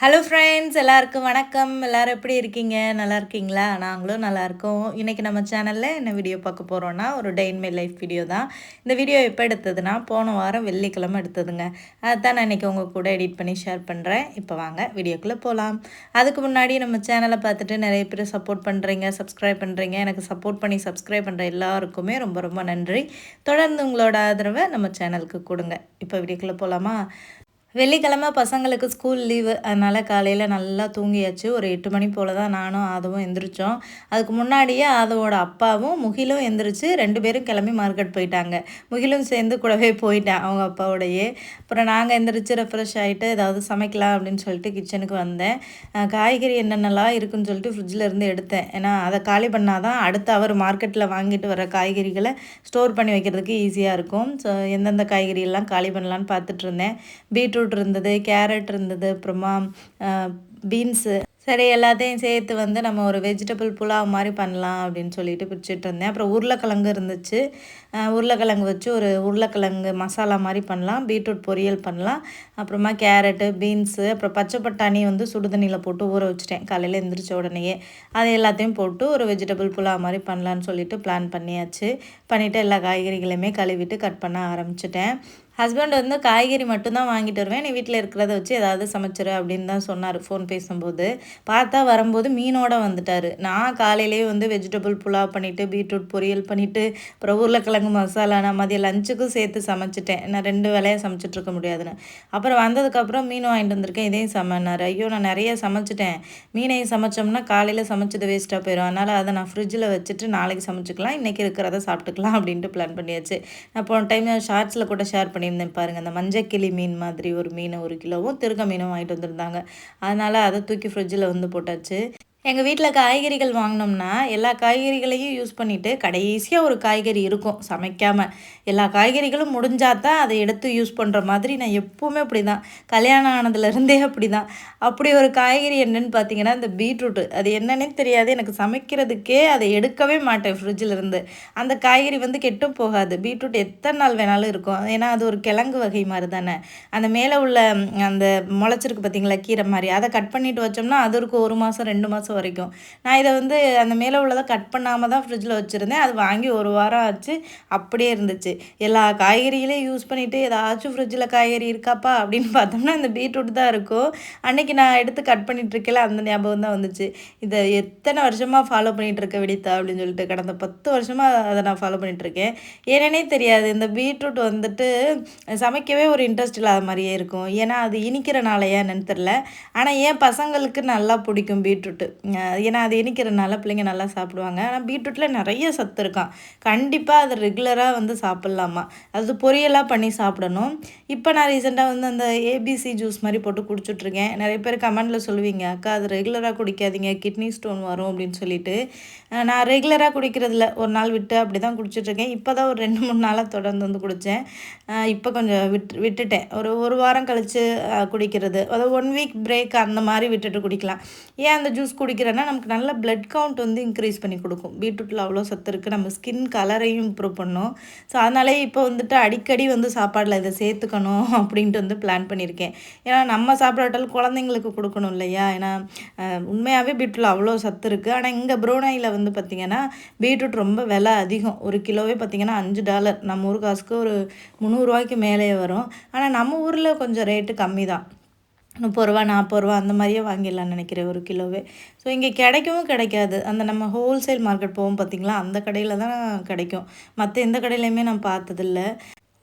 Hello friends எல்லாருக்கும் வணக்கம். எல்லோரும் எப்படி இருக்கீங்க? நல்லா இருக்கீங்களா? நாங்களும் நல்லா இருக்கோம். இன்றைக்கி நம்ம சேனலில் என்ன வீடியோ பார்க்க போகிறோன்னா ஒரு day in my life video தான். இந்த வீடியோ எப்போ எடுத்ததுன்னா போன வாரம் வெள்ளிக்கிழமை எடுத்ததுங்க. அதுதான் நான் இன்றைக்கி உங்கள் கூட எடிட் பண்ணி ஷேர் பண்ணுறேன் இப்போ வாங்க வீடியோக்குள்ளே போகலாம் அதுக்கு முன்னாடி நம்ம சேனலை பார்த்துட்டு நிறைய பேர் சப்போர்ட் பண்ணுறீங்க சப்ஸ்கிரைப் பண்ணுறீங்க எனக்கு சப்போர்ட் பண்ணி சப்ஸ்கிரைப் பண்ணுற எல்லாருக்குமே ரொம்ப ரொம்ப நன்றி. தொடர்ந்து உங்களோட ஆதரவை நம்ம சேனலுக்கு கொடுங்க. இப்போ வீடியோக்குள்ளே போகலாமா வெள்ளிக்கிழமை பசங்களுக்கு ஸ்கூல் லீவு அதனால் காலையில் நல்லா தூங்கியாச்சு. ஒரு எட்டு மணி போல் தான் நானும் ஆதவும் எந்திரிச்சோம். அதுக்கு முன்னாடியே ஆதவோட அப்பாவும் முகிலும் எந்திரிச்சு ரெண்டு பேரும் கிளம்பி மார்க்கெட் போயிட்டாங்க. முகிலும் சேர்ந்து கூடவே போயிட்டேன் அவங்க அப்பாவோடையே. அப்புறம் நாங்கள் எந்திரிச்சு ரெஃப்ரெஷ் ஆகிட்டு ஏதாவது சமைக்கலாம் அப்படின்னு சொல்லிட்டு கிச்சனுக்கு வந்தேன். காய்கறி என்னென்னலாம் இருக்குன்னு சொல்லிட்டு ஃப்ரிட்ஜில் இருந்து எடுத்தேன். ஏன்னா அதை காலி பண்ணால் தான் அடுத்து அவர் மார்க்கெட்டில் வாங்கிட்டு வர காய்கறிகளை ஸ்டோர் பண்ணி வைக்கிறதுக்கு ஈஸியாக இருக்கும். ஸோ எந்தெந்த காய்கறியெல்லாம் காலி பண்ணலான்னு பார்த்துட்டு இருந்தேன். பீட்ரூட் பீட்ரூட் இருந்தது கேரட் இருந்தது அப்புறமா பீன்ஸு. சரி எல்லாத்தையும் சேர்த்து வந்து நம்ம ஒரு வெஜிடபிள் புலாவ் மாதிரி பண்ணலாம் அப்படின்னு சொல்லிட்டு பிடிச்சிட்டு இருந்தேன். அப்புறம் உருளைக்கிழங்கு இருந்துச்சு. உருளைக்கிழங்கு வச்சு ஒரு உருளைக்கிழங்கு மசாலா மாதிரி பண்ணலாம். பீட்ரூட் பொரியல் பண்ணலாம். அப்புறமா கேரட்டு பீன்ஸு அப்புறம் பச்சை பட்டாணி வந்து சுடுதண்ணியில் போட்டு ஊற வச்சுட்டேன். காலையில் எழுந்திரிச்ச உடனேயே அது எல்லாத்தையும் போட்டு ஒரு வெஜிடபிள் புலாவ் மாதிரி பண்ணலான்னு சொல்லிட்டு பிளான் பண்ணியாச்சு. பண்ணிவிட்டு எல்லா காய்கறிகளையுமே கழுவிட்டு கட் பண்ண ஆரம்பிச்சிட்டேன். ஹஸ்பண்ட் வந்து காய்கறி மட்டும்தான் வாங்கிட்டு வருவேன். நீ வீட்டில் இருக்கிறத வச்சு ஏதாவது சமைச்சிரு அப்படின்னு தான் சொன்னார் ஃபோன் பேசும்போது. பார்த்தா வரும்போது மீனோட வந்துட்டார். நான் காலையிலேயே வந்து வெஜிடபிள் புலாவ் பண்ணிவிட்டு பீட்ரூட் பொரியல் பண்ணிவிட்டு அப்புறம் உருளைக்கிழங்கு மசாலா நான் மதியம் லஞ்சுக்கும் சேர்த்து சமைச்சிட்டேன். நான் ரெண்டு வேலையாக சமைச்சிட்ருக்க முடியாதுன்னு. அப்புறம் வந்ததுக்கப்புறம் மீன் வாங்கிட்டு வந்திருக்கேன். இதையும் சமைனார். ஐயோ நான் நிறைய சமைச்சிட்டேன். மீனையும் சமைச்சோம்னா காலையில் சமைச்சது வேஸ்ட்டாக போயிடும் அதனால் அதை நான் ஃப்ரிட்ஜில் வச்சுட்டு நாளைக்கு சமைச்சிக்கலாம். இன்றைக்கி இருக்கிறத சாப்பிட்டுக்கலாம் அப்படின்ட்டு பிளான் பண்ணியாச்சு. நான் போன டைம் ஷார்ட்ஸில் கூட ஷேர் பண்ணி பண்ணியிருந்தேன் பாருங்கள் அந்த மஞ்சக்கிளி மீன் மாதிரி ஒரு மீன் ஒரு கிலோவும் திருக்க மீனும் வாங்கிட்டு வந்திருந்தாங்க. அதனால் அதை தூக்கி ஃப்ரிட்ஜில் வந்து போட்டாச்சு. எங்கள் வீட்டில் காய்கறிகள் வாங்கினோம்னா எல்லா காய்கறிகளையும் யூஸ் பண்ணிவிட்டு கடைசியாக ஒரு காய்கறி இருக்கும் சமைக்காமல் எல்லா காய்கறிகளும் முடிஞ்சால் தான் அதை எடுத்து யூஸ் பண்ணுற மாதிரி நான் எப்போவுமே அப்படி தான் கல்யாணம் ஆனதுலேருந்தே அப்படி தான் அப்படி ஒரு காய்கறி என்னென்னு பார்த்தீங்கன்னா இந்த பீட்ரூட்டு. அது என்னன்னே தெரியாது. எனக்கு சமைக்கிறதுக்கே அதை எடுக்கவே மாட்டேன் ஃப்ரிட்ஜில் இருந்து. அந்த காய்கறி வந்து கெட்டும் போகாது. பீட்ரூட் எத்தனை நாள் வேணாலும் இருக்கும். ஏன்னா அது ஒரு கிழங்கு வகை மாதிரி தானே. அந்த மேலே உள்ள அந்த முளைச்சிருக்கு பார்த்தீங்களா கீரை மாதிரி. அதை கட் பண்ணிட்டு வச்சோம்னா அது ஒரு மாதம் ரெண்டு மாதம் வரைக்கும். நான் இதை வந்து அந்த மேலே உள்ளதை கட் பண்ணாமல் தான் ஃப்ரிட்ஜில் வச்சுருந்தேன். அது வாங்கி ஒரு வாரம் ஆச்சு. அப்படியே இருந்துச்சு. எல்லா காய்கறிகளையும் யூஸ் பண்ணிவிட்டு ஏதாச்சும் ஃப்ரிட்ஜில் காய்கறி இருக்காப்பா அப்படின்னு பார்த்தோம்னா இந்த பீட்ரூட் தான் இருக்கும். அன்றைக்கி நான் எடுத்து கட் பண்ணிகிட்ருக்கல அந்த ஞாபகம் தான் வந்துச்சு. இதை எத்தனை வருஷமாக ஃபாலோ பண்ணிகிட்ருக்க வெடித்தா அப்படின்னு சொல்லிட்டு கடந்த பத்து வருஷமாக அதை நான் ஃபாலோ பண்ணிகிட்ருக்கேன் ஏன்னே தெரியாது இந்த பீட்ரூட் வந்துட்டு சமைக்கவே ஒரு இன்ட்ரெஸ்ட் இல்லாத மாதிரியே இருக்கும். ஏன்னா அது இனிக்கிறனால ஏன்னு தெரில ஆனால் ஏன் பசங்களுக்கு நல்லா பிடிக்கும் பீட்ரூட்டு ஏன்னா அது இனிக்கிறனால பிள்ளைங்க நல்லா சாப்பிடுவாங்க. ஆனால் பீட்ரூட்டில் நிறைய சத்து இருக்கான் கண்டிப்பாக அது ரெகுலராக வந்து சாப்பிட்லாமா. அது பொரியலாக பண்ணி சாப்பிடணும். இப்போ நான் ரீசெண்டாக வந்து அந்த ஏபிசி ஜூஸ் மாதிரி போட்டு குடிச்சிட்ருக்கேன். நிறைய பேர் கமெண்டில் சொல்லுவீங்க அக்கா அது ரெகுலராக குடிக்காதீங்க. கிட்னி ஸ்டோன் வரும் அப்படின்னு சொல்லிட்டு. நான் ரெகுலராக குடிக்கிறதில்ல. ஒரு நாள் விட்டு அப்படி தான் குடிச்சிட்ருக்கேன். இப்போ தான் ஒரு ரெண்டு மூணு நாளாக தொடர்ந்து வந்து குடித்தேன் இப்போ கொஞ்சம் விட்டு விட்டுட்டேன். ஒரு ஒரு வாரம் கழித்து குடிக்கிறது. அதாவது ஒன் வீக் பிரேக் அந்த மாதிரி விட்டுட்டு குடிக்கலாம். ஏன் அந்த ஜூஸ் குடிக்கிறேன்னா நமக்கு நல்ல பிளட் கவுண்ட் வந்து இன்க்ரீஸ் பண்ணி கொடுக்கும். பீட்ரூட்டில் அவ்வளோ சத்து இருக்குது நம்ம ஸ்கின் கலரையும் இம்ப்ரூவ் பண்ணும். ஸோ அதனாலே இப்போ வந்துட்டு அடிக்கடி வந்து சாப்பாடில் இதை சேர்த்துக்கணும் அப்படின்ட்டு வந்து பிளான் பண்ணியிருக்கேன். ஏன்னா நம்ம சாப்பிடாட்டாலும் குழந்தைங்களுக்கு கொடுக்கணும் இல்லையா? ஏன்னா உண்மையாகவே பீட்ரூட்டில் அவ்வளோ சத்து இருக்குது ஆனால் இங்கே ப்ரோனையில் வந்து பார்த்திங்கன்னா பீட்ரூட் ரொம்ப விலை அதிகம். ஒரு கிலோவே பார்த்திங்கன்னா அஞ்சு டாலர். நம்ம ஊர் காசுக்கு ஒரு முந்நூறுரூவாய்க்கு மேலே வரும். ஆனால் நம்ம ஊரில் கொஞ்சம் ரேட்டு கம்மி தான் முப்பது ரூபா நாற்பது ரூபா அந்த மாதிரியே வாங்கிடலாம்னு நினைக்கிறேன் ஒரு கிலோவே. ஸோ இங்கே கிடைக்கவும் கிடைக்காது. அந்த நம்ம ஹோல்சேல் மார்க்கெட் போவோம் பார்த்திங்களா? அந்த கடையில் தான் கிடைக்கும். மற்ற எந்த கடையிலையுமே நான் பார்த்ததில்ல.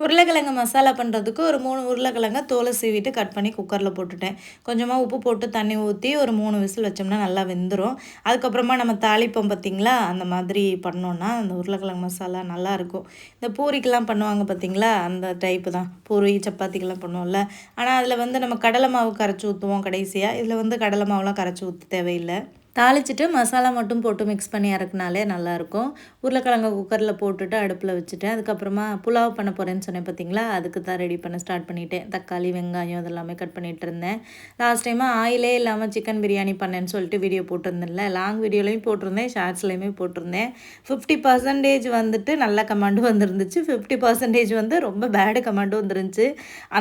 உருளைக்கிழங்கு மசாலா பண்ணுறதுக்கு ஒரு மூணு உருளைக்கிழங்க தோலை சீவிட்டு கட் பண்ணி குக்கரில் போட்டுட்டேன். கொஞ்சமாக உப்பு போட்டு தண்ணி ஊற்றி ஒரு மூணு விசில் வச்சோம்னா நல்லா வெந்துடும் அதுக்கப்புறமா நம்ம தாளிப்போம் பார்த்திங்களா? அந்த மாதிரி பண்ணோன்னா அந்த உருளைக்கிழங்கு மசாலா நல்லாயிருக்கும் இந்த பூரிக்கெலாம் பண்ணுவாங்க பார்த்திங்களா? அந்த டைப்பு தான். பூரி சப்பாத்திக்கெலாம் பண்ணுவோம்ல. ஆனால் அதில் வந்து நம்ம கடலை மாவு கரைச்சி ஊற்றுவோம் கடைசியாக இதில் வந்து கடலை மாவுலாம் கரைச்சி ஊற்ற தேவையில்லை. தாளிச்சிட்டு மசாலா மட்டும் போட்டு மிக்ஸ் பண்ணி இறக்குனாலே நல்லாயிருக்கும். உருளைக்கிழங்க குக்கரில் போட்டுட்டு அடுப்பில் வச்சுட்டேன். அதுக்கப்புறமா புலாவ் பண்ண போகிறேன்னு சொன்னேன் பார்த்தீங்களா அதுக்கு தான் ரெடி பண்ண ஸ்டார்ட் பண்ணிட்டேன். தக்காளி வெங்காயம் இதெல்லாமே கட் பண்ணிகிட்டு இருந்தேன். லாஸ்ட் டைமாக ஆயிலே இல்லாமல் சிக்கன் பிரியாணி பண்ணேன்னு சொல்லிட்டு வீடியோ போட்டிருந்தேன்ல. லாங் வீடியோலையும் போட்டிருந்தேன் ஷார்ட்ஸ்லேயுமே போட்டிருந்தேன். ஃபிஃப்டி பர்சன்டேஜ் வந்துட்டு நல்ல கமெண்டும் வந்துருந்துச்சு. ஃபிஃப்டி பர்சன்டேஜ் வந்து ரொம்ப பேடு கமெண்டும் வந்துருந்துச்சு.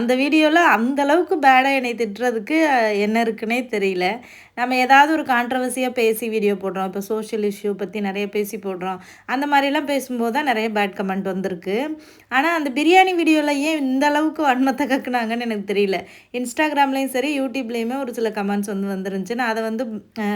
அந்த வீடியோவில் அந்தளவுக்கு பேடாக என்னை திட்டுறதுக்கு என்ன இருக்குன்னே தெரியல. நம்ம ஏதாவது ஒரு கான்ட்ரவர்சியாக பேசி வீடியோ போடுறோம். இப்போ சோஷியல் இஷ்யூ பற்றி நிறைய பேசி போடுறோம். அந்த மாதிரிலாம் பேசும்போது தான் நிறைய பேட் கமெண்ட் வந்திருக்கு. ஆனால் அந்த பிரியாணி வீடியோவில் ஏன் இந்த அளவுக்கு வன்மத்தை கக்குனாங்கன்னு எனக்கு தெரியல. இன்ஸ்டாகிராம்லேயும் சரி யூடியூப்லேயுமே ஒரு சில கமெண்ட்ஸ் வந்து வந்துருந்துச்சு. நான் அதை வந்து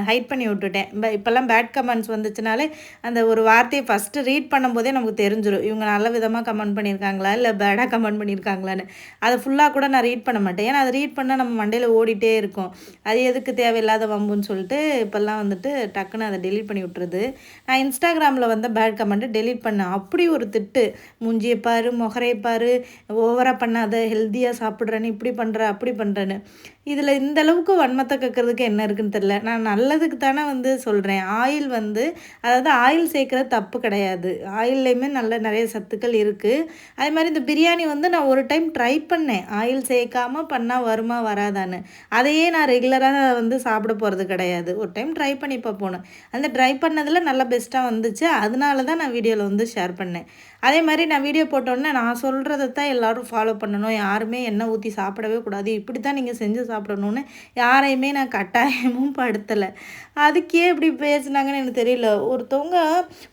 ஹைட் பண்ணி விட்டுட்டேன். இப்போல்லாம் பேட் கமெண்ட்ஸ் வந்துச்சுனாலே அந்த ஒரு வார்த்தையை ஃபஸ்ட்டு ரீட் பண்ணும்போதே நமக்கு தெரிஞ்சிடும் இவங்க நல்ல விதமாக கமெண்ட் பண்ணியிருக்காங்களா? இல்லை பேடாக கமெண்ட் பண்ணியிருக்காங்களான்னு. அதை ஃபுல்லாக கூட நான் ரீட் பண்ண மாட்டேன். ஏன்னா அதை ரீட் பண்ணால் நம்ம மண்டையில் ஓடிட்டே இருக்கும். அது எதுக்கு தேவையில்லாத வம்புன்னு சொல்லிட்டு இப்போல்லாம் வந்துட்டு டக்குன்னு அதை டெலிட் பண்ணி விட்டுறது நான் இன்ஸ்டாகிராமில் வந்த பேட் கமெண்ட்டு டெலிட் பண்ணேன். அப்படி ஒரு திட்டு. மூஞ்சியை பாரு முகரையை பாரு ஓவராக பண்ணாத ஹெல்த்தியாக சாப்பிட்றேன்னு இப்படி பண்ணுற அப்படி பண்ணுறேன்னு இதில் இந்த அளவுக்கு வன்மத்தை கக்கிறதுக்கு என்ன இருக்குன்னு தெரில நான் நல்லதுக்கு தானே வந்து சொல்கிறேன் ஆயில் வந்து அதாவது ஆயில் சேர்க்குறது தப்பு கிடையாது. ஆயில்லையுமே நல்ல நிறைய சத்துக்கள் இருக்குது அதே மாதிரி இந்த பிரியாணி வந்து நான் ஒரு டைம் ட்ரை பண்ணேன். ஆயில் சேர்க்காமல் பண்ணால் வருமா வராதான்னு. அதையே நான் ரெகுலராக வந்து சாப்பிட போகிறது கிடையாது. ஒரு டைம் ட்ரை பண்ணி பார்ப்போன்னு அந்த ட்ரை பண்ணதில் நல்லா பெஸ்ட்டாக வந்துச்சு. அதனால தான் நான் வீடியோவில் வந்து ஷேர் பண்ணேன். அதே மாதிரி நான் வீடியோ போட்டோன்னே நான் சொல்கிறத தான் எல்லோரும் ஃபாலோ பண்ணணும். யாருமே எண்ணெய் ஊற்றி சாப்பிடவே கூடாது. இப்படி தான் நீங்கள் செஞ்சு சாப்பிடணுன்னு யாரையுமே நான் கட்டாயமும் படுத்தலை. அதுக்கே இப்படி பேசினாங்கன்னு எனக்கு தெரியல. ஒருத்தவங்க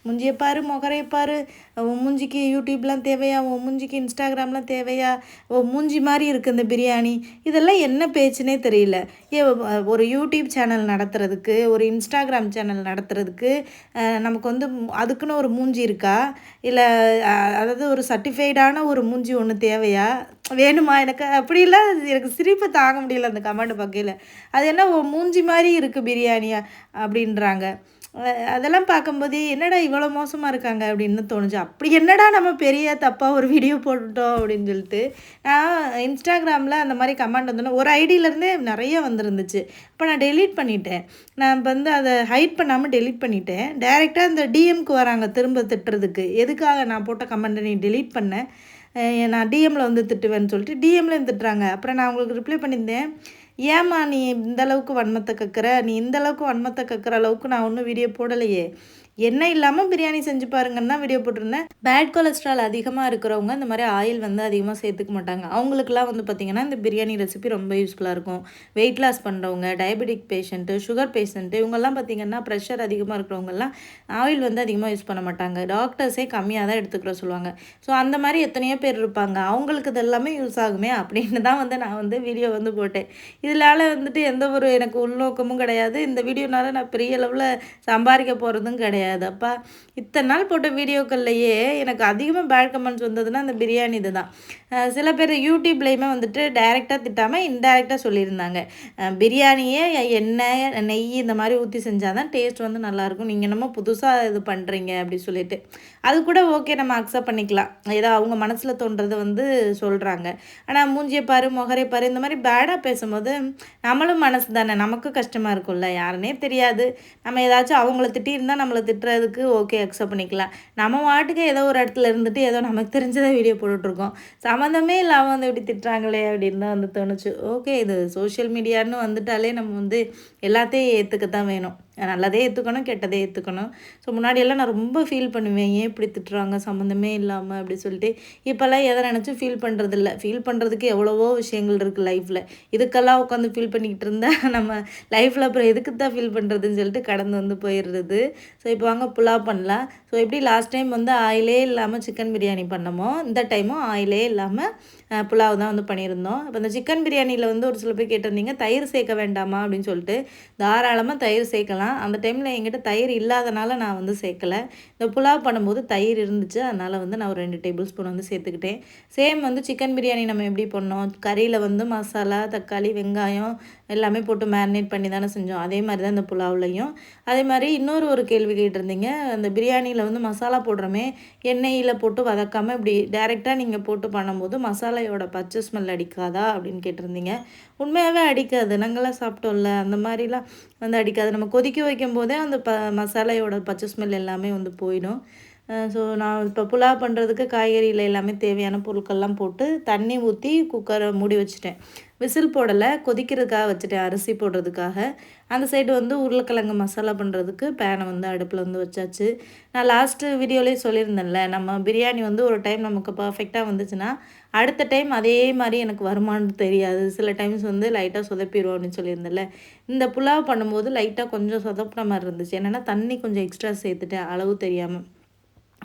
முஞ்சியை பாரு முகரையை பாரு உன் மூஞ்சிக்கு யூடியூப்லாம் தேவையா உன் மூஞ்சிக்கு இன்ஸ்டாகிராம்லாம் தேவையா ஓ மூஞ்சி மாதிரி இருக்குது இந்த பிரியாணி. இதெல்லாம் என்ன பேச்சுனே தெரியல. ஏ ஒரு யூடியூப் சேனல் நடத்துறதுக்கு ஒரு இன்ஸ்டாகிராம் சேனல் நடத்துறதுக்கு நமக்கு வந்து அதுக்குன்னு ஒரு மூஞ்சி இருக்கா? இல்லை அதாவது ஒரு சர்டிஃபைடான ஒரு மூஞ்சி ஒன்று தேவையா? வேணுமா எனக்கு? அப்படிலாம் எனக்கு சிரிப்பு தாங்க முடியல அந்த கமெண்ட் பக்கையில் அது என்ன மூஞ்சி மாதிரி இருக்குது பிரியாணியா? அப்படின்றாங்க. அதெல்லாம் பார்க்கும்போது என்னடா இவ்வளோ மோசமாக இருக்காங்க அப்படின்னு தோணுச்சு. அப்படி என்னடா நம்ம பெரிய தப்பாக ஒரு வீடியோ போட்டுட்டோம் அப்படின்னு சொல்லிட்டு நான் இன்ஸ்டாகிராமில் அந்த மாதிரி கமெண்ட் வந்தோன்னே ஒரு ஐடியிலேருந்தே நிறைய வந்துருந்துச்சு. இப்போ நான் டெலீட் பண்ணிட்டேன். நான் இப்போ வந்து அதை ஹைட் பண்ணாமல் டெலீட் பண்ணிட்டேன். டைரெக்டாக இந்த டிஎம்க்கு வராங்க திரும்ப திட்டுறதுக்கு. எதுக்காக நான் போட்ட கமெண்ட்டை நீ டெலீட் பண்ணேன் நான் டிஎம்மில் வந்து திட்டுவேன்னு சொல்லிட்டு டிஎம்லேயும் திட்டுறாங்க. அப்புறம் நான் உங்களுக்கு ரிப்ளை பண்ணியிருந்தேன். ஏம்மா நீ இந்த அளவுக்கு வன்மத்தை கக்கிற? நீ இந்த அளவுக்கு வன்மத்தை கக்கிற அளவுக்கு நான் ஒன்றும் வீடியோ போடலையே. எண்ணெய் இல்லாமல் பிரியாணி செஞ்சு பாருங்கன்னு தான் வீடியோ போட்டிருந்தேன். பேட் கொலஸ்ட்ரால் அதிகமாக இருக்கிறவங்க இந்த மாதிரி ஆயில் வந்து அதிகமாக சேர்த்துக்க மாட்டாங்க. அவங்களுக்குலாம் வந்து பார்த்திங்கன்னா இந்த பிரியாணி ரெசிபி ரொம்ப யூஸ்ஃபுல்லாக இருக்கும். வெயிட் லாஸ் பண்ணுறவங்க டயபெட்டிக் பேஷண்ட்டு சுகர் பேஷண்ட்டு இவங்கெல்லாம் பார்த்திங்கன்னா ப்ரெஷர் அதிகமாக இருக்கிறவங்கலாம் ஆயில் வந்து அதிகமாக யூஸ் பண்ண மாட்டாங்க. டாக்டர்ஸே கம்மியாக தான் எடுத்துக்கிற சொல்லுவாங்க. ஸோ அந்த மாதிரி எத்தனையோ பேர் இருப்பாங்க. அவங்களுக்கு இது எல்லாமே யூஸ் ஆகுமே அப்படின்னு தான் வந்து நான் வந்து வீடியோ வந்து போட்டேன். இதனால் வந்துட்டு எந்த ஒரு எனக்கு உள்நோக்கமும் கிடையாது. இந்த வீடியோனால நான் பெரிய அளவில் சம்பாதிக்க போகிறதும் கிடையாது. கிடையாது இத்தனை நாள் போட்ட வீடியோக்கள்லையே எனக்கு அதிகமாக பேட் கமெண்ட்ஸ் வந்ததுன்னா அந்த பிரியாணி இது தான் சில பேர் யூடியூப்லேயுமே வந்துட்டு டைரெக்டாக திட்டாமல் இன்டைரக்டாக சொல்லியிருந்தாங்க. பிரியாணியே எண்ணெய் நெய் இந்த மாதிரி ஊற்றி செஞ்சால் தான் டேஸ்ட் வந்து நல்லாயிருக்கும் நீங்கள் என்னமோ புதுசாக இது பண்ணுறீங்க அப்படி சொல்லிட்டு. அது கூட ஓகே நம்ம அக்செப்ட் பண்ணிக்கலாம். ஏதோ அவங்க மனசில் தோன்றதை வந்து சொல்கிறாங்க ஆனால் மூஞ்சியை பாரு முகரை பாரு இந்த மாதிரி பேடாக பேசும்போது நம்மளும் மனசு தானே? நமக்கும் கஷ்டமாக இருக்கும்ல? யாருன்னே தெரியாது. நம்ம ஏதாச்சும் அவங்கள திட்டியிருந்தால் நம்மளை திட்டுறதுக்கு ஓகே அக்செப்ட் பண்ணிக்கலாம். நம்ம வாட்டுக்கு ஏதோ ஒரு இடத்துல இருந்துட்டு ஏதோ நமக்கு தெரிஞ்சதை வீடியோ போட்டுட்ருக்கோம். சம்மந்தமே இல்லாமல் வந்து இப்படி திட்டுறாங்களே அப்படின்னு தான் வந்து தோணுச்சு. ஓகே இது சோஷியல் மீடியான்னு வந்துட்டாலே நம்ம வந்து எல்லாத்தையும் ஏற்றுக்க தான் வேணும். நல்லதே ஏற்றுக்கணும் கெட்டதே ஏற்றுக்கணும் ஸோ முன்னாடியெல்லாம் நான் ரொம்ப ஃபீல் பண்ணுவேன். ஏன் இப்படி திட்டுறாங்க? சம்மந்தமே இல்லாமல் அப்படி சொல்லிட்டு. இப்போல்லாம் எதை நினச்சும் ஃபீல் பண்ணுறதில்ல ஃபீல் பண்ணுறதுக்கு எவ்வளவோ விஷயங்கள் இருக்குது லைஃப்பில் இதுக்கெல்லாம் உட்காந்து ஃபீல் பண்ணிக்கிட்டு இருந்தால் நம்ம லைஃப்பில் அப்புறம் எதுக்கு தான் ஃபீல் பண்ணுறதுன்னு சொல்லிட்டு கடந்து வந்து போயிடுறது. ஸோ இப்போ வாங்க புலா பண்ணலாம். ஸோ எப்படி லாஸ்ட் டைம் வந்து ஆயிலே இல்லாமல் சிக்கன் பிரியாணி பண்ணமோ இந்த டைமும் ஆயிலே இல்லாமல் புலாவ் தான் வந்து பண்ணியிருந்தோம். இப்போ இந்த சிக்கன் பிரியாணியில் வந்து ஒரு சில பேர் கேட்டிருந்தீங்க தயிர் சேர்க்க வேண்டாமா? அப்படின்னு சொல்லிட்டு தாராளமாக தயிர் சேர்க்கலாம். சேர்க்கலாம் அந்த டைமில் என்கிட்ட தயிர் இல்லாதனால நான் வந்து சேர்க்கலை. இந்த புலாவ் பண்ணும்போது தயிர் இருந்துச்சு. அதனால் வந்து நான் ஒரு ரெண்டு டேபிள் ஸ்பூன் வந்து சேர்த்துக்கிட்டேன். சேம் வந்து சிக்கன் பிரியாணி நம்ம எப்படி பண்ணோம்? கறியில் வந்து மசாலா தக்காளி வெங்காயம் எல்லாமே போட்டு மேரினேட் பண்ணி தானே செஞ்சோம். அதே மாதிரி தான் இந்த புலாவ்லையும். அதே மாதிரி இன்னொரு ஒரு கேள்வி கேட்டிருந்தீங்க அந்த பிரியாணியில் வந்து மசாலா போடுறோமே எண்ணெயில் போட்டு வதக்காமல் இப்படி டேரெக்டாக நீங்கள் போட்டு பண்ணும்போது மசாலா மசாலையோட பச்சை ஸ்மெல் அடிக்காதா அப்படின்னு கேட்டிருந்தீங்க. உண்மையாகவே அடிக்காது. நாங்களாம் சாப்பிட்டோம்ல அந்த மாதிரிலாம் வந்து அடிக்காது. நம்ம கொதிக்க வைக்கும் போதே அந்த ப மசாலையோட பச்சை ஸ்மெல் எல்லாமே வந்து போயிடும். ஸோ நான் இப்போ புலாவ் பண்ணுறதுக்கு காய்கறியில் எல்லாமே தேவையான பொருட்கள்லாம் போட்டு தண்ணி ஊற்றி குக்கரை மூடி வச்சுட்டேன். விசில் போடலை கொதிக்கிறதுக்காக வச்சுட்டேன் அரிசி போடுறதுக்காக. அந்த சைடு வந்து உருளைக்கிழங்கு மசாலா பண்ணுறதுக்கு பேனை வந்து அடுப்பில் வந்து வச்சாச்சு. நான் லாஸ்ட்டு வீடியோலேயே சொல்லியிருந்தேன்ல நம்ம பிரியாணி வந்து ஒரு டைம் நமக்கு பர்ஃபெக்டாக வந்துச்சுன்னா அடுத்த டைம் அதே மாதிரி எனக்கு வருமானு தெரியாது. சில டைம்ஸ் வந்து லைட்டாக சொதப்பிடுவோம் அப்படின்னு சொல்லியிருந்தேன்ல. இந்த புலாவ் பண்ணும்போது லைட்டாக கொஞ்சம் சொதப்பின மாதிரி இருந்துச்சு. என்னென்னா தண்ணி கொஞ்சம் எக்ஸ்ட்ரா சேர்த்துட்டேன் அளவு தெரியாமல்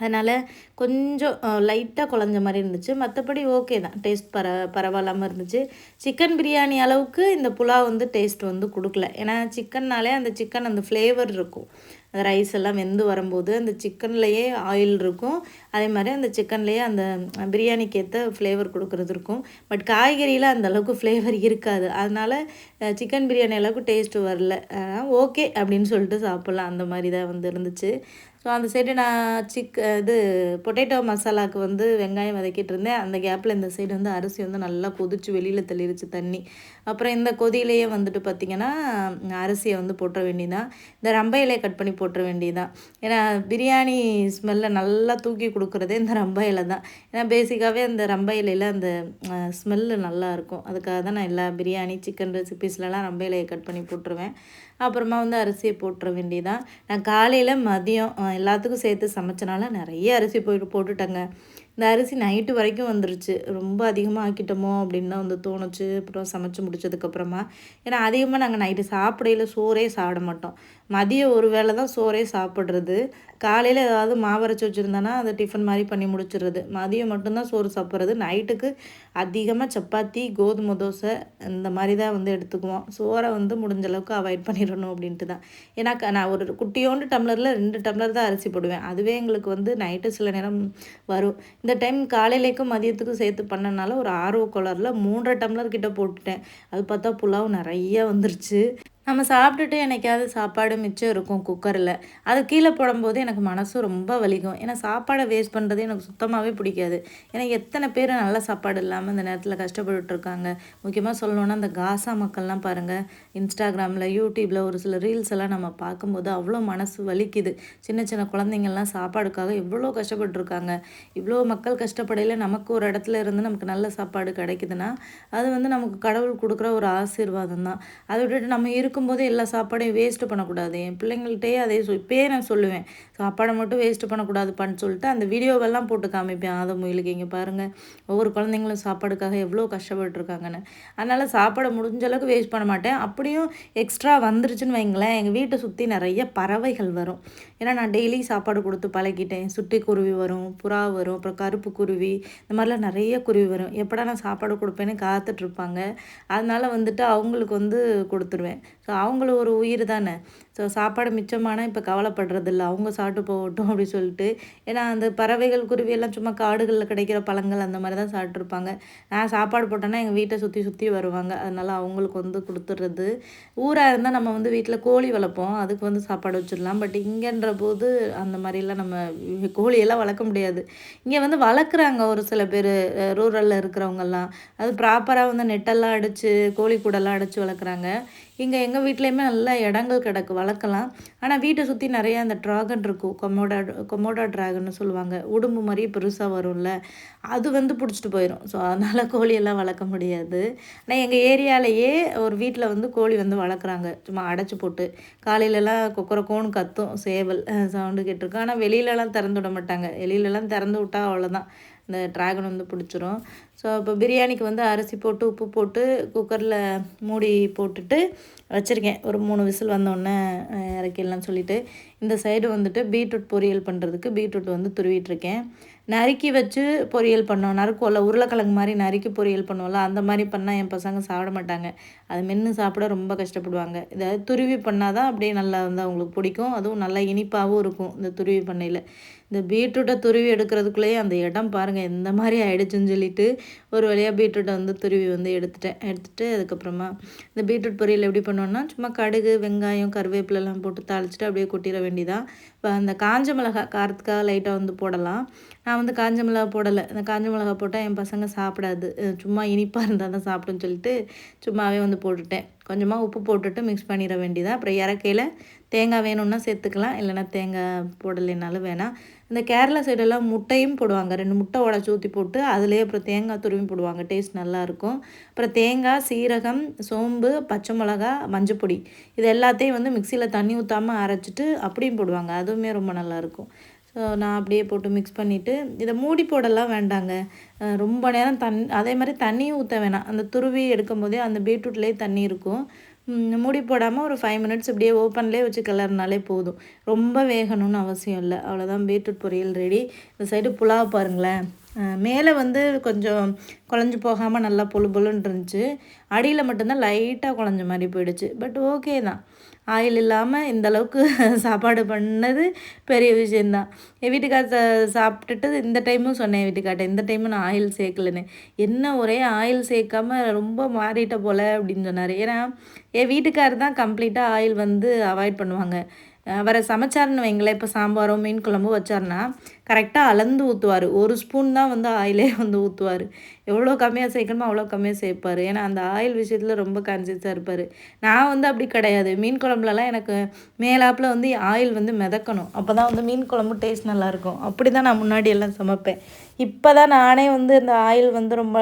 அதனால் கொஞ்சம் லைட்டாக குழஞ்ச மாதிரி இருந்துச்சு. மற்றபடி ஓகே தான். டேஸ்ட் பர பரவாயில்லாமல் இருந்துச்சு. சிக்கன் பிரியாணி அளவுக்கு இந்த புலாவ் வந்து டேஸ்ட் வந்து கொடுக்கல. ஏன்னா சிக்கன்னாலே அந்த சிக்கன் அந்த ஃப்ளேவர் இருக்கும். அந்த ரைஸ் எல்லாம் வெந்து வரும்போது அந்த சிக்கன்லேயே ஆயில் இருக்கும். அதே மாதிரி அந்த சிக்கன்லேயே அந்த பிரியாணிக்கு ஏற்ற ஃப்ளேவர் கொடுக்குறது இருக்கும். பட் காய்கறியில் அந்த அளவுக்கு ஃப்ளேவர் இருக்காது. அதனால் சிக்கன் பிரியாணி அளவுக்கு டேஸ்ட்டு வரல. ஓகே அப்படின்னு சொல்லிட்டு சாப்பிட்லாம். அந்த மாதிரி தான் வந்து இருந்துச்சு. ஸோ அந்த சைடு நான் சிக் இது பொட்டேட்டோ மசாலாவுக்கு வந்து வெங்காயம் வதக்கிட்டு இருந்தேன். அந்த கேப்பில் இந்த சைடு வந்து அரிசி வந்து நல்லா கொதிச்சு வெளியில் தள்ளிடுச்சு தண்ணி. அப்புறம் இந்த கொதியிலேயே வந்துட்டு பார்த்திங்கன்னா அரிசியை வந்து போட்டுற வேண்டியதான் இந்த ரம்ப இலையை கட் பண்ணி போட்டுற வேண்டியதான் ஏன்னா பிரியாணி ஸ்மெல்லை நல்லா தூக்கி கொடுக்குறதே இந்த ரம்ப இலை தான். ஏன்னா பேசிக்காகவே அந்த ரம்ப இலையில் அந்த ஸ்மெல்லு நல்லாயிருக்கும் அதுக்காக தான் நான் எல்லா பிரியாணி சிக்கன் ரெசிபீஸ்லலாம் ரம்ப இலையை கட் பண்ணி போட்டுருவேன். அப்புறமா வந்து அரிசியை போட்டுற வேண்டியதான் நான் காலையில் மதியம் எல்லாத்துக்கும் சேர்த்து சமைச்சனால நிறைய அரிசி போயிட்டு போட்டுட்டேங்க. இந்த அரிசி நைட்டு வரைக்கும் வந்துருச்சு. ரொம்ப அதிகமாக ஆக்கிட்டோமோ அப்படின்னு தான் வந்து தோணுச்சு. அப்புறம் சமைச்சு முடிச்சதுக்கப்புறமா ஏன்னா அதிகமாக நாங்கள் நைட்டு சாப்பிடையில் சோறே சாப்பிட மாட்டோம். மதியம் ஒரு வேளை தான் சோறே சாப்பிட்றது. காலையில் ஏதாவது மாவரைச்சி வச்சுருந்தேன்னா அதை டிஃபன் மாதிரி பண்ணி முடிச்சிடுறது. மதியம் மட்டும்தான் சோறு சாப்பிட்றது. நைட்டுக்கு அதிகமாக சப்பாத்தி கோதுமை தோசை இந்த மாதிரி தான் வந்து எடுத்துக்குவோம். சோறை வந்து முடிஞ்ச அளவுக்கு அவாய்ட் பண்ணிடணும் அப்படின்ட்டு தான். ஏன்னா நான் ஒரு குட்டியோண்டு டம்ளரில் ரெண்டு டம்ளர் தான் அரிசி போடுவேன். அதுவே எங்களுக்கு வந்து நைட்டு சில நேரம் வரும். இந்த டைம் காலையிலேக்கும் மதியத்துக்கும் சேர்த்து பண்ணனால ஒரு ஆர்வ கொலரில் மூன்றரை டம்ளர் கிட்ட போட்டுட்டேன். அது பார்த்தா புலாவ் நிறைய வந்துருச்சு. நம்ம சாப்பிட்டுட்டு எனக்காவது சாப்பாடு மிச்சம் இருக்கும் குக்கரில் அது கீழே போடும்போது எனக்கு மனசு ரொம்ப வலிக்கும். ஏன்னா சாப்பாடை வேஸ்ட் பண்ணுறது எனக்கு சுத்தமாகவே பிடிக்காது. ஏன்னா எத்தனை பேர் நல்ல சாப்பாடு இல்லாமல் இந்த நேரத்தில் கஷ்டப்பட்டுருக்காங்க முக்கியமாக சொல்லணுன்னா அந்த காசா மக்கள்லாம் பாருங்கள் இன்ஸ்டாகிராமில் யூடியூப்பில் ஒரு சில ரீல்ஸ் எல்லாம் நம்ம பார்க்கும்போது அவ்வளோ மனசு வலிக்குது. சின்ன சின்ன குழந்தைங்கள்லாம் சாப்பாடுக்காக எவ்வளோ கஷ்டப்பட்டுருக்காங்க. இவ்வளோ மக்கள் கஷ்டப்படையில் நமக்கு ஒரு இடத்துல இருந்து நமக்கு நல்ல சாப்பாடு கிடைக்குதுன்னா அது வந்து நமக்கு கடவுள் கொடுக்குற ஒரு ஆசீர்வாதம் தான். அதை விட்டுட்டு நம்ம இருக்கும் இருக்கும்போதே எல்லா சாப்பாடையும் வேஸ்ட்டு பண்ணக்கூடாது. என் பிள்ளைங்கள்ட்டே அதே சொல் இப்போயே நான் சொல்லுவேன் சாப்பாடை மட்டும் வேஸ்ட்டு பண்ணக்கூடாதுப்பான்னு சொல்லிட்டு அந்த வீடியோவெல்லாம் போட்டு காமிப்பேன் அதை முயலுக்கு இங்கே பாருங்கள் ஒவ்வொரு குழந்தைங்களும் சாப்பாடுக்காக எவ்வளோ கஷ்டப்பட்டுருக்காங்கன்னு. அதனால் சாப்பாடை முடிஞ்ச அளவுக்கு வேஸ்ட் பண்ண மாட்டேன். அப்படியும் எக்ஸ்ட்ரா வந்துருச்சுன்னு வைங்களேன் எங்கள் வீட்டை சுற்றி நிறைய பறவைகள் வரும். ஏன்னா நான் டெய்லி சாப்பாடு கொடுத்து பழகிட்டேன். சுட்டி குருவி வரும் புறா வரும் அப்புறம் கருப்பு குருவி இந்த மாதிரிலாம் நிறைய குருவி வரும். எப்படா நான் சாப்பாடு கொடுப்பேன்னு காத்துட்ருப்பாங்க அதனால் வந்துட்டு அவங்களுக்கு வந்து கொடுத்துருவேன். ஸோ அவங்களும் ஒரு உயிர் தானே? ஸோ சாப்பாடு மிச்சமான இப்போ கவலைப்படுறதில்ல. அவங்க சாப்பிட்டு போகட்டும் அப்படி சொல்லிட்டு. ஏன்னா அந்த பறவைகள் குருவியெல்லாம் சும்மா காடுகளில் கிடைக்கிற பழங்கள் அந்த மாதிரி தான் சாப்பிட்ருப்பாங்க நான் சாப்பாடு போட்டேன்னா எங்கள் வீட்டை சுற்றி சுற்றி வருவாங்க. அதனால் அவங்களுக்கு வந்து கொடுத்துட்றது ஊராக இருந்தால் நம்ம வந்து வீட்டில் கோழி வளர்ப்போம். அதுக்கு வந்து சாப்பாடு வச்சிடலாம். பட் இங்கேன்ற போது அந்த மாதிரிலாம் நம்ம கோழியெல்லாம் வளர்க்க முடியாது. இங்கே வந்து வளர்க்குறாங்க ஒரு சில பேர் ரூரலில் இருக்கிறவங்கெல்லாம். அது ப்ராப்பராக வந்து நெட்டெல்லாம் அடித்து கோழி கூடெல்லாம் அடித்து வளர்க்குறாங்க. இங்கே எங்கள் வீட்லேயுமே நல்லா இடங்கள் கிடக்கு வளர்க்கலாம். ஆனால் வீட்டை சுற்றி நிறைய அந்த ட்ராகன் இருக்கும். கொமோடா கொமோடா ட்ராகன்னு சொல்லுவாங்க. உடும்பு மாதிரி பெருசாக வரும்ல. அது வந்து பிடிச்சிட்டு போயிடும் ஸோ அதனால் கோழியெல்லாம் வளர்க்க முடியாது. ஆனால் எங்கள் ஏரியாலேயே ஒரு வீட்டில் வந்து கோழி வந்து வளர்க்குறாங்க. சும்மா அடைச்சி போட்டு. காலையிலலாம் கொக்கரக்கோன்னு கத்தும். சேவல் சவுண்டு கேட்டிருக்கோம். ஆனால் வெளியிலலாம் திறந்து விட மாட்டாங்க. வெளியிலலாம் திறந்து விட்டால் அவ்வளோதான் இந்த ட்ராகன் வந்து பிடிச்சிரும். ஸோ இப்போ பிரியாணிக்கு வந்து அரிசி போட்டு உப்பு போட்டு குக்கரில் மூடி போட்டுட்டு வச்சுருக்கேன். ஒரு மூணு விசில் வந்தோடனே இறக்கிடலாம்னு சொல்லிவிட்டு இந்த சைடு வந்துட்டு பீட்ரூட் பொரியல் பண்ணுறதுக்கு பீட்ரூட் வந்து துருவிட்டுருக்கேன் நறுக்கி வச்சு பொரியல் பண்ணோம். நறுக்கோல உருளைக்கிழங்கு மாதிரி நறுக்கி பொரியல் பண்ணுவோம்ல அந்த மாதிரி பண்ணால் என் பசங்க சாப்பிட மாட்டாங்க. அது மென்று சாப்பிட ரொம்ப கஷ்டப்படுவாங்க. இதை துருவி பண்ணால் தான் அப்படியே நல்லா வந்து அவங்களுக்கு பிடிக்கும். அதுவும் நல்லா இனிப்பாகவும் இருக்கும் இந்த துருவி பண்ணையில். இந்த பீட்ரூட்டை துருவி எடுக்கிறதுக்குள்ளேயே அந்த இடம் பாருங்கள் எந்த மாதிரி ஆகிடுச்சுன்னு சொல்லிட்டு ஒரு வழியாக பீட்ரூட்டை வந்து துருவி வந்து எடுத்துட்டேன். எடுத்துகிட்டு அதுக்கப்புறமா இந்த பீட்ரூட் பொரியல் எப்படி பண்ணுவோன்னா சும்மா கடுகு வெங்காயம் கருவேப்பிலெல்லாம் போட்டு தாளிச்சிட்டு அப்படியே கொட்டிட வேண்டியதான் இப்போ அந்த காஞ்ச மிளகா காரத்துக்காக லைட்டாக வந்து போடலாம். நான் வந்து காஞ்ச மிளகா போடலை. இந்த காஞ்ச மிளகா போட்டால் என் பசங்க சாப்பிடாது. சும்மா இனிப்பாக இருந்தால் தான் சாப்பிடுன்னு சொல்லிட்டு சும்மாவே வந்து போட்டுட்டேன். கொஞ்சமாக உப்பு போட்டுட்டு மிக்ஸ் பண்ணிட வேண்டியதாக அப்புறம் இறக்கையில் தேங்காய் வேணும்னா சேர்த்துக்கலாம். இல்லைன்னா தேங்காய் போடலைனாலும் வேணாம். இந்த கேரளா சைடெல்லாம் முட்டையும் போடுவாங்க. ரெண்டு முட்டை உடச்சி ஊற்றி போட்டு அதுலேயே அப்புறம் தேங்காய் துருவி போடுவாங்க. டேஸ்ட் நல்லாயிருக்கும். அப்புறம் தேங்காய் சீரகம் சோம்பு பச்சை மிளகா மஞ்சப்பொடி இது எல்லாத்தையும் வந்து மிக்சியில் தண்ணி ஊற்றாமல் அரைச்சிட்டு அப்படியும் போடுவாங்க. அதுவுமே ரொம்ப நல்லாயிருக்கும். ஸோ நான் அப்படியே போட்டு மிக்ஸ் பண்ணிவிட்டு இதை மூடி போடலாம் வேண்டாங்க. ரொம்ப நேரம் தண் அதே மாதிரி தண்ணியும் ஊற்ற வேணாம். அந்த துருவி எடுக்கும் போதே அந்த பீட்ரூட்லேயே தண்ணி இருக்கும். மூடி போடாமல் ஒரு ஃபைவ் மினிட்ஸ் இப்படியே ஓப்பன்லேயே வச்சு கிளறினாலே போதும். ரொம்ப வேகணும்னு அவசியம் இல்லை. அவ்வளோதான் பீட்ரூட் பொரியல் ரெடி இந்த சைடு புலாவ் பாருங்களேன். மேலே வந்து கொஞ்சம் குழஞ்சி போகாமல் நல்லா பொழு பொழுன்னு இருந்துச்சு. அடியில் மட்டும்தான் லைட்டாக குழஞ்ச மாதிரி போயிடுச்சு. பட் ஓகே தான். ஆயில் இல்லாமல் இந்த அளவுக்கு சாப்பாடு பண்ணது பெரிய விஷயந்தான் என் வீட்டுக்கார சாப்பிட்டுட்டு இந்த டைமும் சொன்னேன் வீட்டுக்கார்ட்ட இந்த டைமும் நான் ஆயில் சேர்க்கலன்னு. என்ன ஒரே ஆயில் சேர்க்காம ரொம்ப மாறிட்ட போல்? அப்படின்னு சொன்னார். ஏன்னா என் வீட்டுக்காரர் தான் கம்ப்ளீட்டாக ஆயில் வந்து அவாய்ட் பண்ணுவாங்க. வர சமைச்சாருன்னு வைங்களேன். இப்போ சாம்பாரோ மீன் குழம்பு வச்சார்னா கரெக்டாக அளந்து ஊற்றுவார் ஒரு ஸ்பூன் தான் வந்து ஆயிலே வந்து ஊற்றுவார் எவ்வளோ கம்மியாக சேர்க்கணுமோ அவ்வளோ கம்மியாக சேர்ப்பார். ஏன்னா அந்த ஆயில் விஷயத்தில் ரொம்ப கான்சியஸாக இருப்பார். நான் வந்து அப்படி கிடையாது. மீன் குழம்புலலாம் எனக்கு மேலாப்பில் வந்து ஆயில் வந்து மிதக்கணும். அப்போ தான் வந்து மீன் குழம்பு டேஸ்ட் நல்லாயிருக்கும். அப்படி தான் நான் முன்னாடி எல்லாம் சமைப்பேன். இப்போ தான் நானே வந்து இந்த ஆயில் வந்து ரொம்ப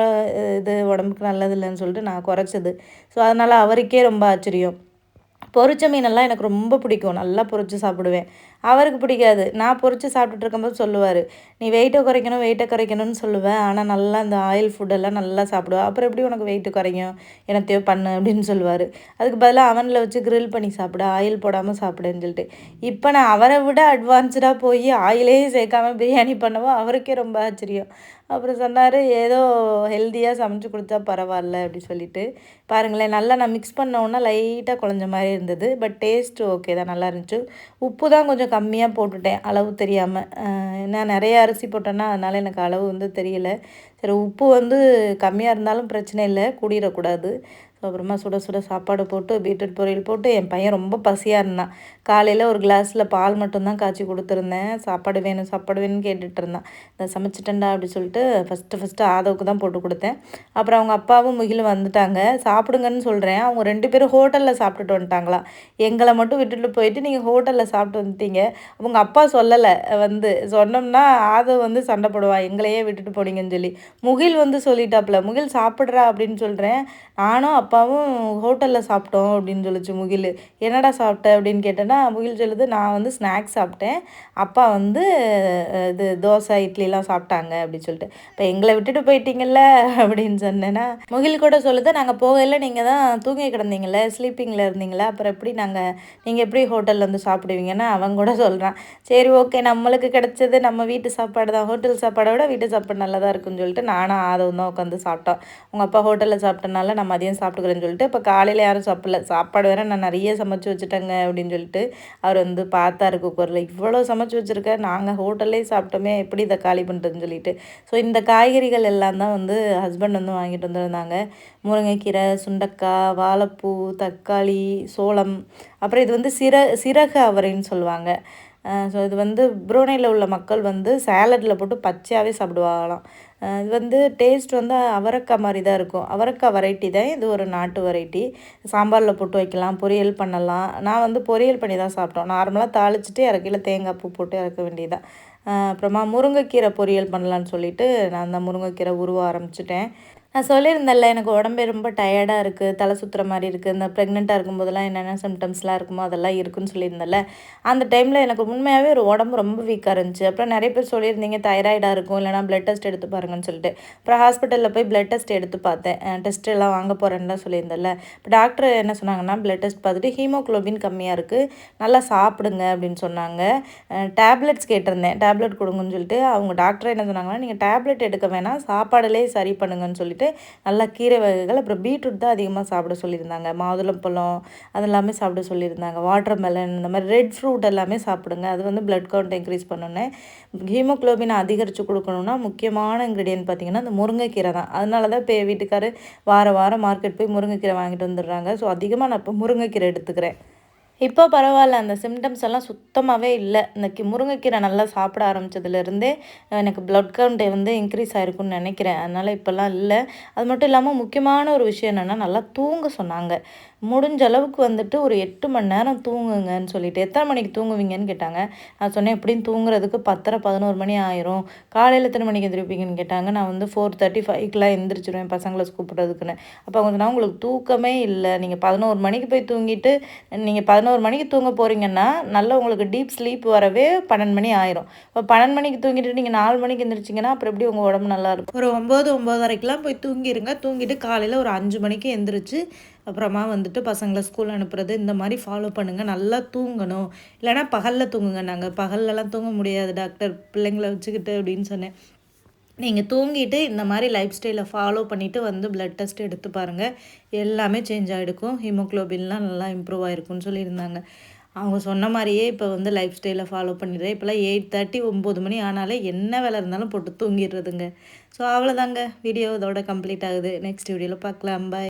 இது உடம்புக்கு நல்லது இல்லைன்னு சொல்லிட்டு நான் குறைச்சது. ஸோ அதனால் அவருக்கே ரொம்ப ஆச்சரியம். பொரிச்ச மீனெல்லாம் எனக்கு ரொம்ப பிடிக்கும். நல்லா பொரிச்சு சாப்பிடுவேன். அவருக்கு பிடிக்காது. நான் பொறிச்சு சாப்பிட்டுட்டு இருக்கும்போது சொல்லுவார் நீ வெயிட்டை குறைக்கணும் வெயிட்டை குறைக்கணும்னு சொல்லுவேன். ஆனால் நல்லா அந்த ஆயில் ஃபுட்டெல்லாம் நல்லா சாப்பிடுவேன் அப்புறம் எப்படி உனக்கு வெயிட்டு குறையும்? எனத்தையோ பண்ணு அப்படின்னு சொல்லுவார். அதுக்கு பதிலாக அவனில் வச்சு க்ரில் பண்ணி சாப்பிட ஆயில் போடாமல் சாப்பிடுன்னு சொல்லிட்டு. இப்போ நான் அவரை விட அட்வான்ஸ்டாக போய் ஆயிலே சேர்க்காம பிரியாணி பண்ணவோ அவருக்கே ரொம்ப ஆச்சரியம். அப்புறம் சொன்னார் ஏதோ ஹெல்த்தியாக சமைச்சு கொடுத்தா பரவாயில்ல அப்படி சொல்லிட்டு. பாருங்களேன் நல்லா நான் மிக்ஸ் பண்ணோன்னா லைட்டாக குழஞ்ச மாதிரி இருந்தது பட் டேஸ்ட்டு ஓகே தான் நல்லா இருந்துச்சு. உப்பு தான் கொஞ்சம் கம்மியாக போட்டுட்டேன் அளவு தெரியாமல் நான் நிறைய அரிசி போட்டேன்னா அதனால் எனக்கு அளவு வந்து தெரியல. சரி உப்பு வந்து கம்மியாக இருந்தாலும் பிரச்சனை இல்லை கூடிடக்கூடாது. ஸோ அப்புறமா சுட சுட சாப்பாடு போட்டு பீட்ரூட் பொரியல் போட்டு என் பையன் ரொம்ப பசியாக இருந்தான். காலையில் ஒரு கிளாஸில் பால் மட்டும்தான் காய்ச்சி கொடுத்துருந்தேன். சாப்பாடு வேணும் சாப்பாடு வேணும்னு கேட்டுட்டு இருந்தான். இந்த சமைச்சிட்டேன்டா அப்படி சொல்லிட்டு ஃபஸ்ட்டு ஃபஸ்ட்டு ஆதவுக்கு தான் போட்டு கொடுத்தேன். அப்புறம் அவங்க அப்பாவும் முகில் வந்துட்டாங்க. சாப்பிடுங்கன்னு சொல்கிறேன் அவங்க ரெண்டு பேரும் ஹோட்டலில் சாப்பிட்டுட்டு வந்துட்டாங்களா? எங்களை மட்டும் விட்டுட்டு போயிட்டு நீங்கள் ஹோட்டலில் சாப்பிட்டு வந்துட்டீங்க. அவங்க அப்பா சொல்லலை. வந்து சொன்னோம்னா ஆதவ் வந்து சண்டை போடுவா. எங்களையே விட்டுட்டு போனீங்கன்னு சொல்லி. முகில் வந்து சொல்லிட்டாப்புல. முகில் சாப்பிட்றா அப்படின்னு சொல்கிறேன் நானும் அப்பாவும் ஹோட்டலில் சாப்பிட்டோம் அப்படின்னு சொல்லிச்சு முகில். என்னடா சாப்பிட்ட அப்படின்னு கேட்டேன்னா முகில் சொல்லுது நான் வந்து ஸ்நாக்ஸ் சாப்பிட்டேன். அப்பா வந்து இது தோசை இட்லிலாம் சாப்பிட்டாங்க அப்படின்னு சொல்லிட்டு. இப்போ எங்களை விட்டுட்டு போயிட்டீங்கல்ல? அப்படின்னு சொன்னேன்னா முகில் கூட சொல்லுது நாங்கள் போகையில் நீங்கள் தான் தூங்கி கிடந்தீங்களே ஸ்லீப்பிங்கில் இருந்தீங்களே அப்புறம் எப்படி நாங்கள் நீங்கள் எப்படி ஹோட்டலில் வந்து சாப்பிடுவீங்கன்னா அவங்க கூட சொல்கிறான் சரி ஓகே நம்மளுக்கு கிடச்சது நம்ம வீட்டு சாப்பாடு தான் ஹோட்டல் சாப்பாடை விட வீட்டு சாப்பாடு நல்லா தான் இருக்குன்னு சொல்லிட்டு நானும் அதை தான் உட்காந்து சாப்பிட்டோம். உங்கள் அப்பா ஹோட்டலில் சாப்பிட்டனால நான் மதியம் சாப்பிட்டு சாப்பிட்டுக்கிறேன்னு சொல்லிட்டு இப்போ காலையில் யாரும் சாப்பிடல. சாப்பாடு வேறு நான் நிறைய சமைச்சு வச்சுட்டேங்க அப்படின்னு சொல்லிட்டு அவர் வந்து பார்த்தாரு குக்கரில் இவ்வளோ சமைச்சு வச்சுருக்கேன் நாங்கள் ஹோட்டல்லே சாப்பிட்டோமே எப்படி இதை காலி பண்ணுறதுன்னு சொல்லிட்டு. ஸோ இந்த காய்கறிகள் எல்லாம் தான் வந்து ஹஸ்பண்ட் வந்து வாங்கிட்டு வந்துருந்தாங்க. முருங்கைக்கீரை சுண்டக்காய் வாழைப்பூ தக்காளி சோளம். அப்புறம் இது வந்து சிற சிறக அவரைன்னு சொல்லுவாங்க. ஸோ இது வந்து புரோனையில் உள்ள மக்கள் வந்து சேலட்டில் போட்டு பச்சையாகவே சாப்பிடுவாங்களாம். இது வந்து டேஸ்ட் வந்து அவரைக்காய் மாதிரி தான் இருக்கும். அவரைக்காய் வெரைட்டி தான் இது ஒரு நாட்டு வெரைட்டி சாம்பாரில் போட்டு வைக்கலாம் பொரியல் பண்ணலாம். நான் வந்து பொரியல் பண்ணி தான் சாப்பிட்டோம். நார்மலாக தாளிச்சிட்டு இறக்கையில் தேங்காய் பூ போட்டு இறக்க வேண்டியதான் அப்புறமா முருங்கைக்கீரை பொரியல் பண்ணலான்னு சொல்லிட்டு நான் அந்த முருங்கைக்கீரை உருவ ஆரம்பிச்சிட்டேன். நான் சொல்லியிருந்தேன்ல எனக்கு உடம்பே ரொம்ப டயர்டாக இருக்குது தலை சுற்றுற மாதிரி இருக்குது இந்த ப்ரெக்னெண்ட்டாக இருக்கும்போதெல்லாம் என்னென்ன சிம்டம்ஸ்லாம் இருக்குமோ அதெல்லாம் இருக்குன்னு சொல்லியிருந்தேன்ல. அந்த டைமில் எனக்கு உண்மையாகவே ஒரு உடம்பு ரொம்ப வீக்காக இருந்துச்சு. அப்புறம் நிறைய பேர் சொல்லியிருந்தீங்க தைராய்டாக இருக்கும் இல்லைனா ப்ளட் டெஸ்ட் எடுத்து பாருங்கன்னு சொல்லிட்டு. அப்புறம் ஹாஸ்பிட்டலில் போய் ப்ளட் டெஸ்ட் எடுத்து பார்த்தேன். டெஸ்ட் எல்லாம் வாங்க போகிறேன்லாம் சொல்லியிருந்தேன்ல. இப்போ டாக்டர் என்ன சொன்னாங்கன்னா ப்ளட் டெஸ்ட் பார்த்துட்டு ஹீமோக்ளோபின் கம்மியாக இருக்குது நல்லா சாப்பிடுங்க அப்படின்னு சொன்னாங்க. டேப்லெட்ஸ் கேட்டிருந்தேன். டேப்லெட் கொடுங்கன்னு சொல்லிட்டு அவங்க டாக்டர் என்ன சொன்னாங்கன்னா நீங்கள் டேப்லெட் எடுக்க வேணாம் சாப்பாடுலேயே சரி பண்ணுங்கன்னு சொல்லிட்டு சொல்லிட்டு நல்லா கீரை வகைகள் அப்புறம் பீட்ரூட் தான் அதிகமாக சாப்பிட சொல்லியிருந்தாங்க. மாதுளம்பழம் அதெல்லாமே சாப்பிட சொல்லியிருந்தாங்க. வாட்டர் மெலன் இந்த மாதிரி ரெட் ஃப்ரூட் எல்லாமே சாப்பிடுங்க. அது வந்து பிளட் கவுண்ட் இன்க்ரீஸ் பண்ணோன்னே ஹீமோக்ளோபின் அதிகரித்து கொடுக்கணுன்னா முக்கியமான இன்க்ரீடியன்ட் பார்த்திங்கன்னா அந்த முருங்கைக்கீரை தான். அதனால தான் இப்போ வீட்டுக்காரர் வார வாரம் மார்க்கெட் போய் முருங்கைக்கீரை வாங்கிட்டு வந்துடுறாங்க. ஸோ அதிகமாக நான் இப்போ முருங்கைக்கீரை எடுத்துக்கிறேன். இப்போ பரவாயில்ல அந்த சிம்டம்ஸ் எல்லாம் சுத்தமாகவே இல்லை. இந்த முருங்கைக்கீரை நல்லா சாப்பிட ஆரம்பித்ததுலேருந்தே எனக்கு ப்ளட் கவுண்ட் வந்து இன்க்ரீஸ் ஆகிருக்குன்னு நினைக்கிறேன். அதனால் இப்போல்லாம் இல்லை. அது மட்டும் இல்லாமல் முக்கியமான ஒரு விஷயம் என்னென்னா நல்லா தூங்க சொன்னாங்க. முடிஞ்ச அளவுக்கு வந்துட்டு ஒரு எட்டு மணி நேரம் தூங்குங்கன்னு சொல்லிட்டு எத்தனை மணிக்கு தூங்குவீங்கன்னு கேட்டாங்க. நான் சொன்னேன் எப்படியும் தூங்குறதுக்கு பத்தரை பதினோரு மணி ஆயிரும். காலையில் எத்தனை மணிக்கு எந்திரிப்பீங்கன்னு கேட்டாங்க. நான் வந்து ஃபோர் தேர்ட்டி ஃபைவ்க்கெலாம் எந்திரிச்சிருவேன் பசங்களை கூப்பிட்றதுக்குன்னு. அப்போ அவங்க சொன்னால் உங்களுக்கு தூக்கமே இல்லை. நீங்கள் பதினோரு மணிக்கு போய் தூங்கிட்டு நீங்கள் பதினோரு மணிக்கு தூங்க போகிறீங்கன்னா நல்லா உங்களுக்கு டீப் ஸ்லீப் வரவே பன்னெண்டு மணி ஆயிரும். இப்போ பன்னெண்டு மணிக்கு தூங்கிட்டு நீங்கள் நாலு மணிக்கு எந்திரிச்சிங்கன்னா அப்புறம் எப்படி உங்கள் உடம்பு நல்லா இருக்கும்? ஒரு ஒம்பது ஒம்பதரைக்கெலாம் போய் தூங்கிடுங்க தூங்கிட்டு காலையில் ஒரு அஞ்சு மணிக்கு எந்திரிச்சு அப்புறமா வந்துட்டு பசங்களை ஸ்கூல் அனுப்புறது இந்த மாதிரி ஃபாலோ பண்ணுங்கள் நல்லா தூங்கணும். இல்லைனா பகலில் தூங்குங்க. நாங்கள் பகல்லலாம் தூங்க முடியாது. டாக்டர் பிள்ளைங்களை வச்சுக்கிட்டு அப்படின்னு சொன்னேன். நீங்கள் தூங்கிட்டு இந்த மாதிரி லைஃப் ஸ்டைலை ஃபாலோ பண்ணிவிட்டு வந்து ப்ளட் டெஸ்ட் எடுத்து பாருங்கள் எல்லாமே சேஞ்ச் ஆகிருக்கும். ஹீமோக்ளோபின்லாம் நல்லா இம்ப்ரூவ் ஆகிருக்கும்னு சொல்லியிருந்தாங்க. அவங்க சொன்ன மாதிரியே இப்போ வந்து லைஃப் ஸ்டைலை ஃபாலோ பண்ணிடுறேன். இப்போல்லாம் எயிட் தேர்ட்டி ஒம்பது மணி ஆனாலே என்ன வேலை இருந்தாலும் போட்டு தூங்கிடுறதுங்க. ஸோ அவ்வளோதாங்க. வீடியோ இதோட கம்ப்ளீட் ஆகுது. நெக்ஸ்ட் வீடியோவில் பார்க்கலாம். பாய்